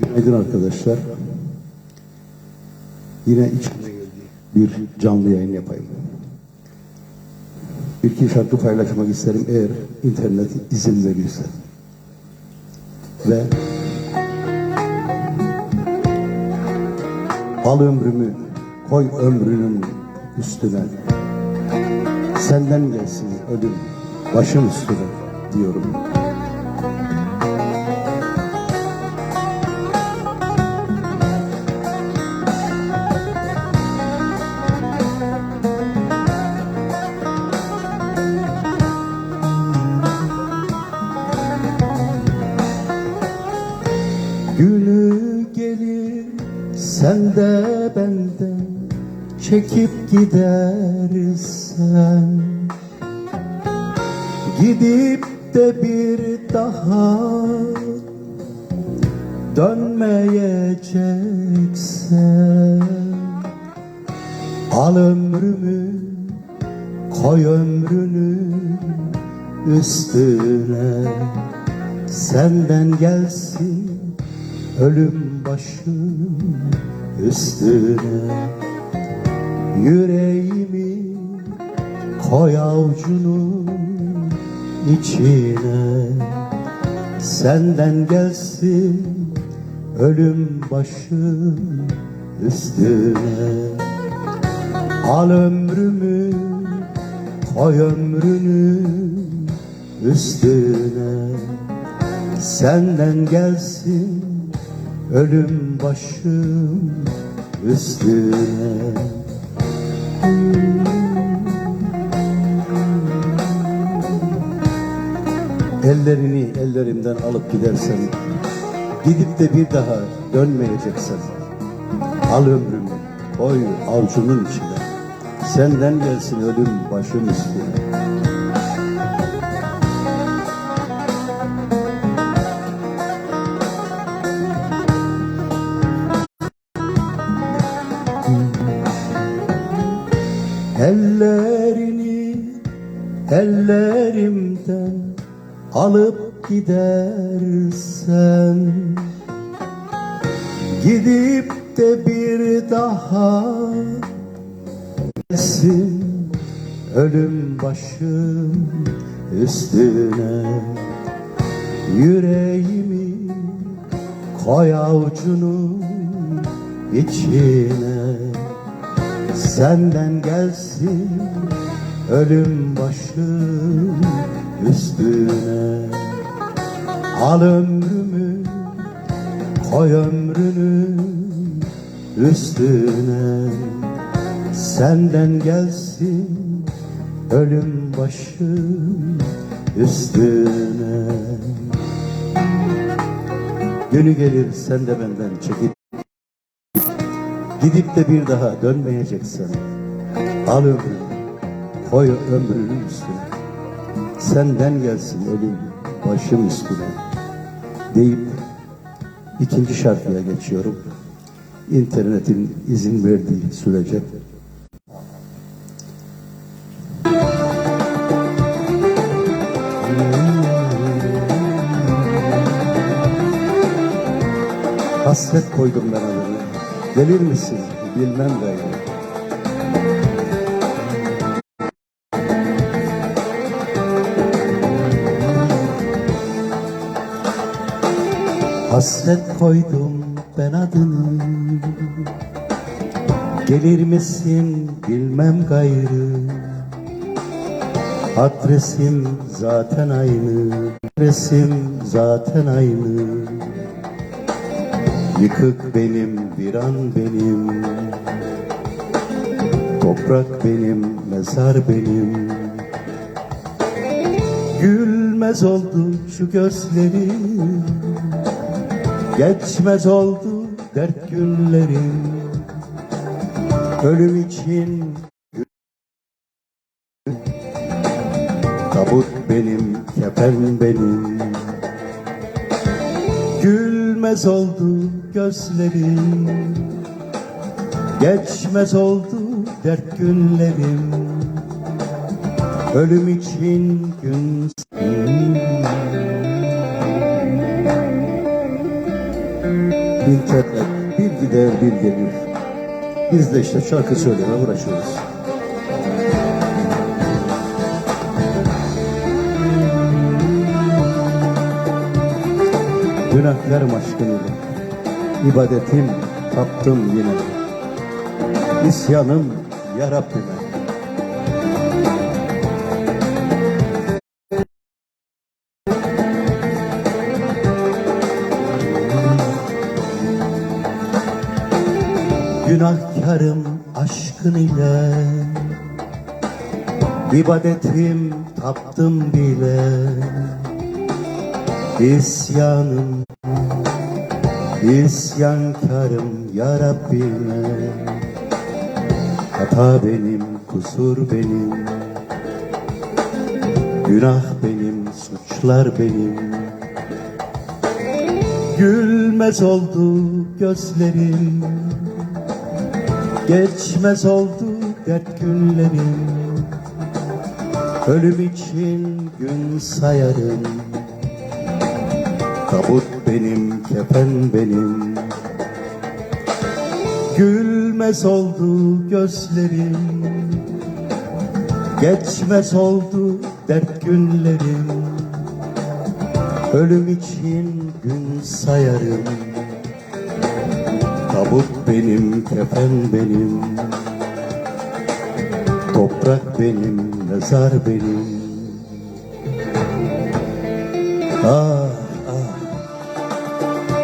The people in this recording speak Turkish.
Günaydın arkadaşlar. Yine içime bir canlı yayın yapayım. Bir iki şarkı paylaşmak isterim eğer internet izin verirse. Ve al ömrümü koy ömrünün üstüne. Senden gelsin ölüm başım üstüne diyorum. Çekip gidersen. Gidip de bir daha dönmeyeceksen Al ömrümü koy ömrünün üstüne. Senden gelsin ölüm başım üstüne Yüreğimi koy avucunun içine. Senden gelsin ölüm başım üstüne. Al ömrümü koy ömrünün üstüne. Senden gelsin ölüm başım üstüne Ellerini ellerimden alıp gidersen Gidip de bir daha dönmeyeceksen Al ömrümü koy avucunun içine. Senden gelsin ölüm başım üstüne Ellerini ellerimden alıp gidersen Gidip de bir daha gelsin ölüm başım üstüne. Yüreğimi koy avucunun içine Senden gelsin ölüm başım üstüne. Al ömrümü koy ömrünün üstüne. Senden gelsin ölüm başım üstüne. Günü gelir sen de benden çekip Gidip de bir daha dönmeyeceksen Al ömrünü Koy ömrünün üstüne. Senden gelsin ölüm başım üstüne. Deyip ikinci şarkıya geçiyorum. İnternetin izin verdiği sürece. Hasret koydum ben adını Gelir misin? Bilmem gayrı Hasret koydum ben adını. Gelir misin bilmem gayrı. Adresim zaten aynı. Adresim zaten aynı Yıkık benim, viran benim. Toprak benim, mezar benim. Gülmez oldu şu gözlerim. Geçmez oldu dert günlerim Ölüm için Tabut benim, kefen benim Gülmez oldu gözlerim Geçmez oldu dert günlerim Ölüm için gün Hmm. İnternet bir gider bir gelir. Biz de işte şarkı söyleme uğraşıyoruz. Günahlarım aşkınıyla ibadetim taptım yine. İsyanım ya. Günahkarım aşkın ile ibadetim taptım bile İsyanım İsyankarım ya Rabbime. Hata benim, kusur benim. Günah benim, suçlar benim. Gülmez oldu gözlerim. Geçmez oldu dert günlerim. Ölüm için gün sayarım. Tabut benim, kefen benim. Gülmez oldu gözlerim Geçmez oldu dert günlerim. Ölüm için gün sayarım Tabut benim, kefen benim. Toprak benim, mezar benim. Ah